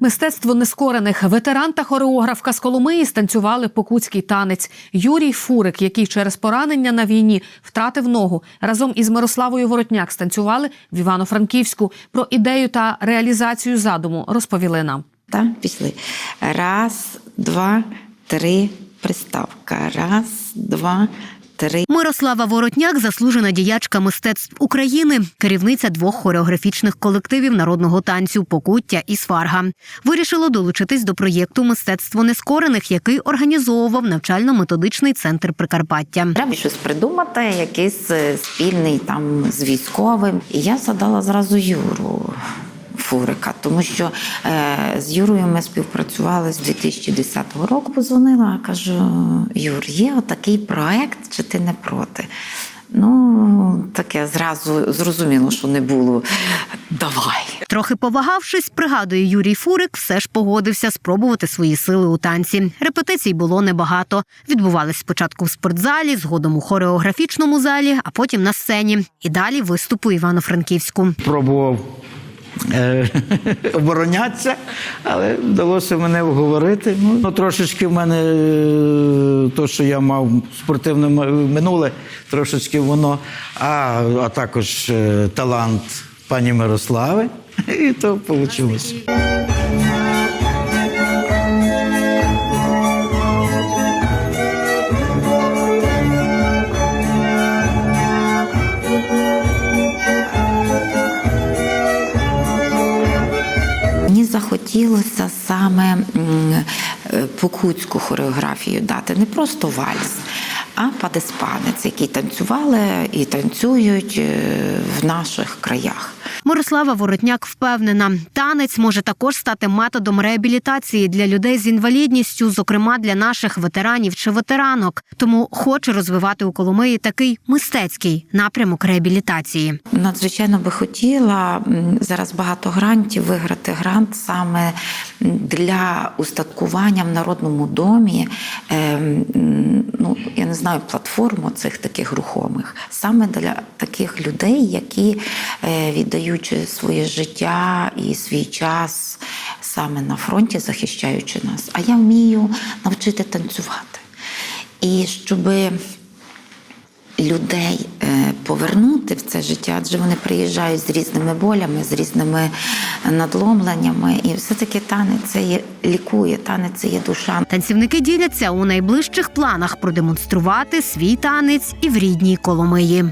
Мистецтво нескорених ветеран та хореографка з Коломиї станцювали покутський танець. Юрій Фурик, який через поранення на війні втратив ногу, разом із Мирославою Воротняк станцювали в Івано-Франківську. Про ідею та реалізацію задуму розповіли нам. Так, пішли. Раз, два, три, приставка. Раз, два, три. Мирослава Воротняк, заслужена діячка мистецтв України, керівниця двох хореографічних колективів народного танцю Покуття і Сварга. Вирішила долучитись до проєкту Мистецтво нескорених, який організовував навчально-методичний центр Прикарпаття. Треба щось придумати, якийсь е, спільний там з військовим. І я задала зразу Юру. Фурика, тому що е, з Юрою ми співпрацювали з 2010 року. Позвонила, кажу: Юр, є отакий проект, чи ти не проти? Ну, таке зразу зрозуміло, що не було. Давай. Трохи повагавшись, пригадує Юрій Фурик, все ж погодився спробувати свої сили у танці. Репетицій було небагато. Відбувались спочатку в спортзалі, згодом у хореографічному залі, а потім на сцені. І далі виступу Івано-Франківську. пробував оборонятися, але вдалося мене вговорити. Ну, ну, трошечки в мене е, то, що я мав спортивне минуле, трошечки воно, а, а також е, талант пані Мирослави, і то вийшло. Захотілося саме е, покутську хореографію дати, не просто вальс, а падеспанець, який танцювали і танцюють е, в наших краях. Мирослава Воротняк впевнена, танець може також стати методом реабілітації для людей з інвалідністю, зокрема для наших ветеранів чи ветеранок. Тому хоче розвивати у Коломиї такий мистецький напрямок реабілітації. Надзвичайно би хотіла зараз багато грантів виграти грант саме для устаткування в народному домі. е, м, Ну, я не знаю платформу цих таких рухомих, саме для таких людей, які е, віддаючи своє життя і свій час саме на фронті, захищаючи нас. А я вмію навчити танцювати. І щоби людей повернути в це життя, адже вони приїжджають з різними болями, з різними надломленнями. І все-таки танець це є лікує, танець це є душа. Танцівники діляться у найближчих планах продемонструвати свій танець і в рідній Коломиї.